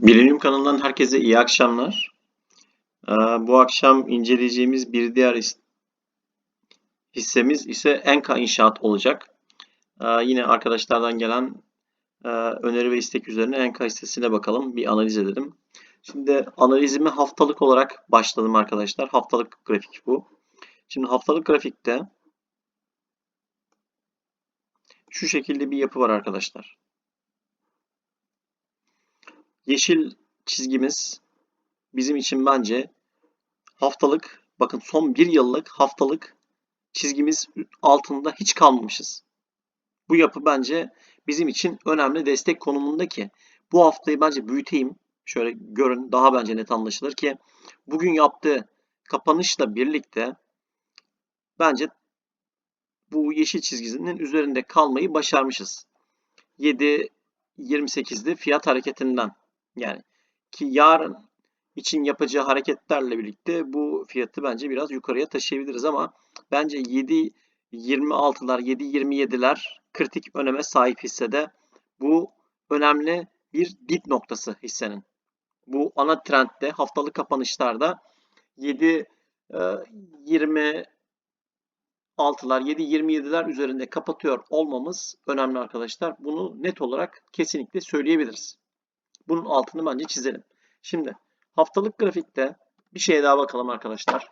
Bilimim kanalından herkese iyi akşamlar. Ee, Bu akşam inceleyeceğimiz bir diğer his- hissemiz ise Enka İnşaat olacak. Ee, Yine arkadaşlardan gelen e, öneri ve istek üzerine Enka hissesine bakalım, bir analiz edelim. Şimdi analizimi haftalık olarak başladım arkadaşlar. Haftalık grafik bu. Şimdi haftalık grafikte şu şekilde bir yapı var arkadaşlar. Yeşil çizgimiz bizim için bence haftalık bakın son bir yıllık haftalık çizgimiz altında hiç kalmamışız. Bu yapı bence bizim için önemli destek konumunda ki bu haftayı bence büyüteyim. Şöyle görün daha bence net anlaşılır ki bugün yaptığı kapanışla birlikte bence bu yeşil çizgisinin üzerinde kalmayı başarmışız. 7.28'de fiyat hareketinden yani ki yarın için yapacağı hareketlerle birlikte bu fiyatı bence biraz yukarıya taşıyabiliriz ama bence 7.26'lar 7.27'ler kritik öneme sahip hissede bu önemli bir dip noktası hissenin. Bu ana trendde haftalık kapanışlarda 7 20 6'lar 7.27'ler üzerinde kapatıyor olmamız önemli arkadaşlar. Bunu net olarak kesinlikle söyleyebiliriz. Bunun altını bence çizelim. Şimdi haftalık grafikte bir şeye daha bakalım arkadaşlar.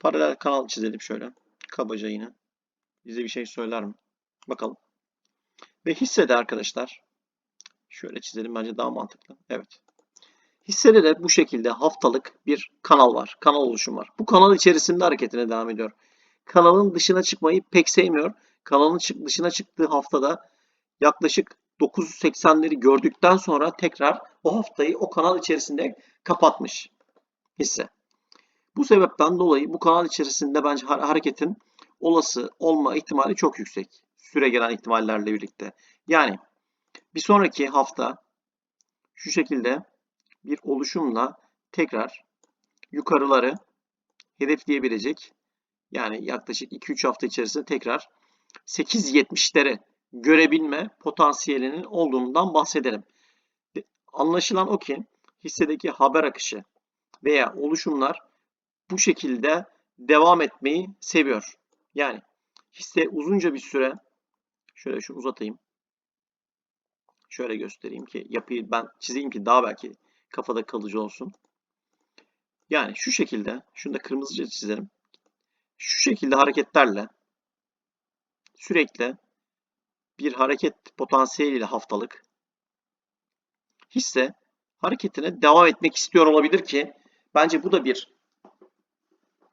Paralel kanal çizelim şöyle. Kabaca yine. Bize bir şey söyler mi? Bakalım. Ve hissede arkadaşlar. Şöyle çizelim bence daha mantıklı. Evet. Hissede de bu şekilde haftalık bir kanal var. Kanal oluşum var. Bu kanal içerisinde hareketine devam ediyor. Kanalın dışına çıkmayı pek sevmiyor. Kanalın dışına çıktığı haftada yaklaşık 980'leri gördükten sonra tekrar o haftayı o kanal içerisinde kapatmış hisse. Bu sebepten dolayı bu kanal içerisinde bence hareketin olası olma ihtimali çok yüksek. Süre gelen ihtimallerle birlikte. Yani bir sonraki hafta şu şekilde bir oluşumla tekrar yukarıları hedefleyebilecek. Yani yaklaşık 2-3 hafta içerisinde tekrar 8.70'lere görebilme potansiyelinin olduğundan bahsedelim. Anlaşılan o ki hissedeki haber akışı veya oluşumlar bu şekilde devam etmeyi seviyor. Yani hisse uzunca bir süre şöyle şu uzatayım. Şöyle göstereyim ki yapıyı ben çizeyim ki daha belki kafada kalıcı olsun. Yani şu şekilde, şunu da kırmızıca çizelim. Şu şekilde hareketlerle sürekli bir hareket potansiyeliyle haftalık hisse hareketine devam etmek istiyor olabilir ki bence bu da bir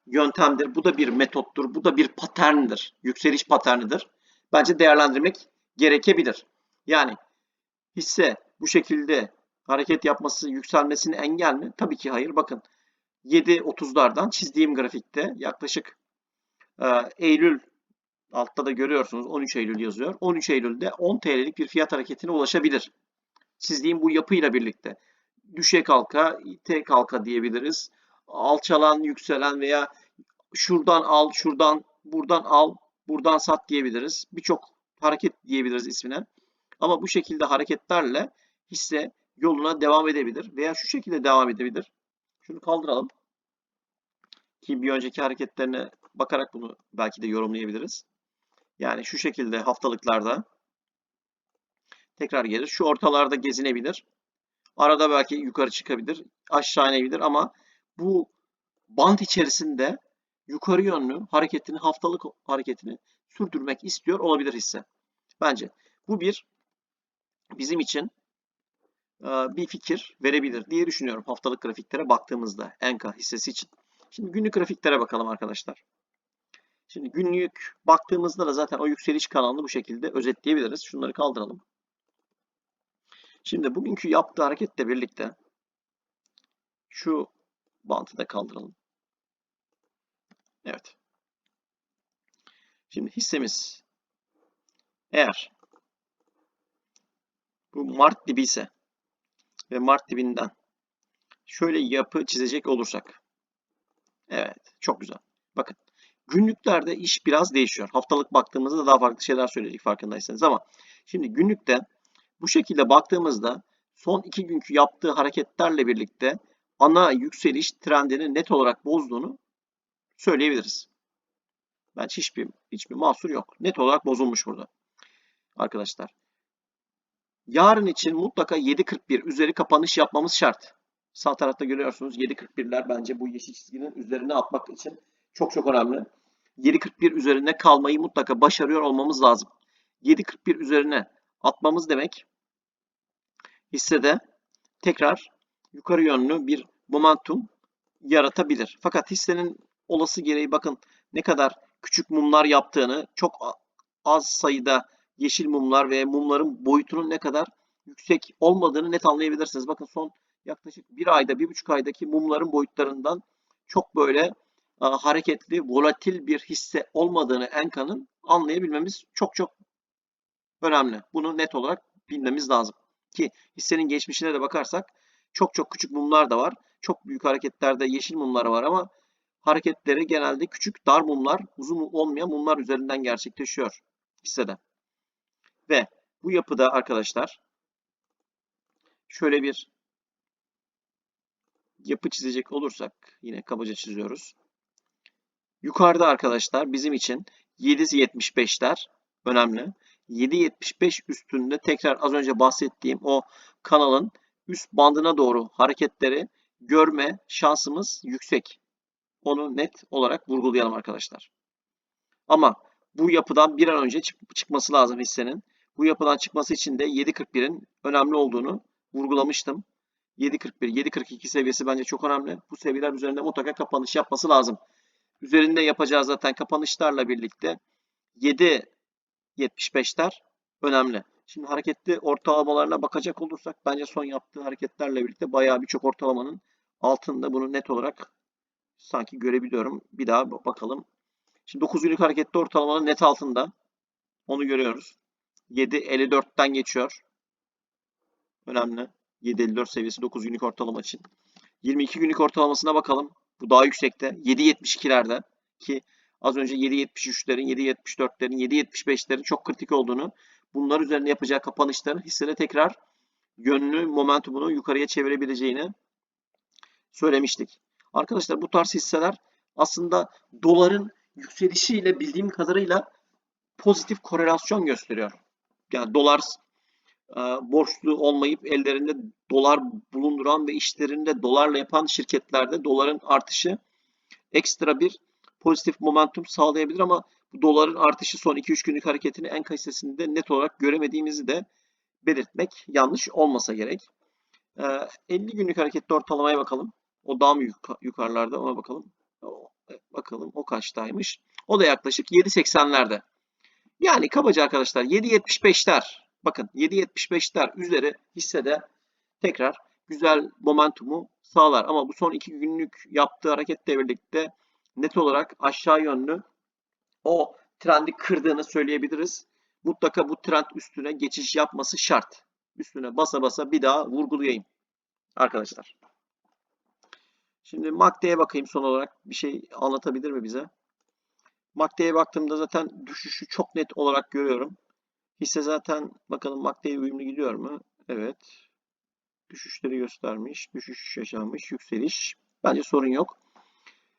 yöntemdir, bu da bir metottur, bu da bir paterndir, yükseliş paternidir. Bence değerlendirmek gerekebilir. Yani hisse bu şekilde hareket yapması, yükselmesini engel mi? Tabii ki hayır. Bakın 7.30'lardan çizdiğim grafikte yaklaşık e, Eylül altta da görüyorsunuz 13 Eylül yazıyor. 13 Eylül'de 10 TL'lik bir fiyat hareketine ulaşabilir. Çizdiğim bu yapıyla birlikte. Düşe kalka, ite kalka diyebiliriz. Alçalan, yükselen veya şuradan al, şuradan, buradan al, buradan sat diyebiliriz. Birçok hareket diyebiliriz ismine. Ama bu şekilde hareketlerle hisse yoluna devam edebilir veya şu şekilde devam edebilir. Şunu kaldıralım. Ki bir önceki hareketlerine bakarak bunu belki de yorumlayabiliriz. Yani şu şekilde haftalıklarda tekrar gelir. Şu ortalarda gezinebilir. Arada belki yukarı çıkabilir. Aşağı inebilir ama bu bant içerisinde yukarı yönlü hareketini, haftalık hareketini sürdürmek istiyor olabilir hisse. Bence bu bir bizim için bir fikir verebilir diye düşünüyorum haftalık grafiklere baktığımızda Enka hissesi için. Şimdi günlük grafiklere bakalım arkadaşlar. Şimdi günlük baktığımızda da zaten o yükseliş kanalını bu şekilde özetleyebiliriz. Şunları kaldıralım. Şimdi bugünkü yaptığı hareketle birlikte şu bantı da kaldıralım. Evet. Şimdi hissemiz eğer bu Mart dibi ise ve Mart dibinden şöyle yapı çizecek olursak. Evet, çok güzel. Bakın, günlüklerde iş biraz değişiyor. Haftalık baktığımızda daha farklı şeyler söyledik farkındaysanız ama şimdi günlükte Bu şekilde baktığımızda son iki günkü yaptığı hareketlerle birlikte ana yükseliş trendini net olarak bozduğunu söyleyebiliriz. Bence hiçbir hiçbir mahsur yok. Net olarak bozulmuş burada. Arkadaşlar. Yarın için mutlaka 7.41 üzeri kapanış yapmamız şart. Sağ tarafta görüyorsunuz 7.41'ler bence bu yeşil çizginin üzerine atmak için çok çok önemli. 7.41 üzerinde kalmayı mutlaka başarıyor olmamız lazım. 7.41 üzerine atmamız demek hissede tekrar yukarı yönlü bir momentum yaratabilir. Fakat hissenin olası gereği bakın ne kadar küçük mumlar yaptığını, çok az sayıda yeşil mumlar ve mumların boyutunun ne kadar yüksek olmadığını net anlayabilirsiniz. Bakın son yaklaşık bir ayda, bir buçuk aydaki mumların boyutlarından çok böyle hareketli, volatil bir hisse olmadığını Enka'nın anlayabilmemiz çok çok önemli. Bunu net olarak bilmemiz lazım. Ki hissenin geçmişine de bakarsak çok çok küçük mumlar da var. Çok büyük hareketlerde yeşil mumlar var ama hareketleri genelde küçük dar mumlar, uzun olmayan mumlar üzerinden gerçekleşiyor hissede. Ve bu yapıda arkadaşlar şöyle bir yapı çizecek olursak yine kabaca çiziyoruz. Yukarıda arkadaşlar bizim için 7.75'ler önemli. 7.75 üstünde tekrar az önce bahsettiğim o kanalın üst bandına doğru hareketleri görme şansımız yüksek. Onu net olarak vurgulayalım arkadaşlar. Ama bu yapıdan bir an önce çık- çıkması lazım hissenin. Bu yapıdan çıkması için de 7.41'in önemli olduğunu vurgulamıştım. 7.41, 7.42 seviyesi bence çok önemli. Bu seviyeler üzerinde mutlaka kapanış yapması lazım. Üzerinde yapacağı zaten kapanışlarla birlikte 7.75'ler önemli. Şimdi hareketli ortalamalarına bakacak olursak bence son yaptığı hareketlerle birlikte bayağı birçok ortalamanın altında bunu net olarak sanki görebiliyorum. Bir daha bakalım. Şimdi 9 günlük hareketli ortalamanın net altında. Onu görüyoruz. 7.54'ten geçiyor. Önemli. 7.54 seviyesi 9 günlük ortalama için. 22 günlük ortalamasına bakalım. Bu daha yüksekte. 7.72'lerde ki az önce 7.73'lerin, 7.74'lerin, 7.75'lerin çok kritik olduğunu, bunlar üzerine yapacağı kapanışların hissede tekrar yönlü momentumunu yukarıya çevirebileceğini söylemiştik. Arkadaşlar bu tarz hisseler aslında doların yükselişiyle bildiğim kadarıyla pozitif korelasyon gösteriyor. Yani dolar e, borçlu olmayıp ellerinde dolar bulunduran ve işlerinde dolarla yapan şirketlerde doların artışı ekstra bir pozitif momentum sağlayabilir ama bu doların artışı son 2-3 günlük hareketini en hissesinde net olarak göremediğimizi de belirtmek yanlış olmasa gerek. E, 50 günlük hareketli ortalamaya bakalım. O daha mı yuk- yukarılarda ona bakalım. O- Bakalım o kaçtaymış. O da yaklaşık 7.80'lerde. Yani kabaca arkadaşlar 7.75'ler bakın 7.75'ler üzeri hissede tekrar güzel momentumu sağlar. Ama bu son iki günlük yaptığı hareketle birlikte net olarak aşağı yönlü o trendi kırdığını söyleyebiliriz. Mutlaka bu trend üstüne geçiş yapması şart. Üstüne basa basa bir daha vurgulayayım arkadaşlar. Şimdi MACD'ye bakayım son olarak bir şey anlatabilir mi bize? MACD'ye baktığımda zaten düşüşü çok net olarak görüyorum. Hisse zaten bakalım MACD'ye uyumlu gidiyor mu? Evet. Düşüşleri göstermiş. Düşüş yaşanmış. Yükseliş. Bence sorun yok.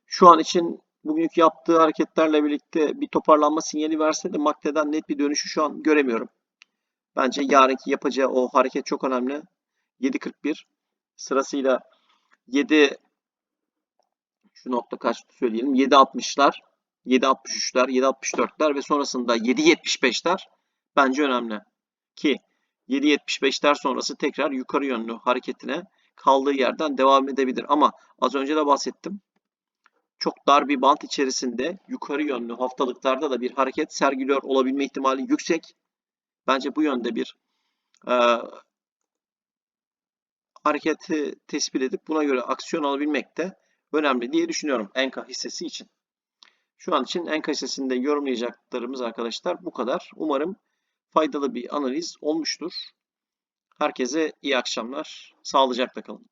Şu an için bugünkü yaptığı hareketlerle birlikte bir toparlanma sinyali verse de MACD'den net bir dönüşü şu an göremiyorum. Bence yarınki yapacağı o hareket çok önemli. 7.41 sırasıyla 7 şu nokta kaç söyleyelim 7.60'lar 7.63'ler 7.64'ler ve sonrasında 7.75'ler bence önemli. Ki 7.75'ler sonrası tekrar yukarı yönlü hareketine kaldığı yerden devam edebilir. Ama az önce de bahsettim. Çok dar bir bant içerisinde yukarı yönlü haftalıklarda da bir hareket sergiliyor olabilme ihtimali yüksek. Bence bu yönde bir e, hareketi tespit edip buna göre aksiyon alabilmek de önemli diye düşünüyorum Enka hissesi için. Şu an için Enka hissesinde yorumlayacaklarımız arkadaşlar bu kadar. Umarım faydalı bir analiz olmuştur. Herkese iyi akşamlar. Sağlıcakla kalın.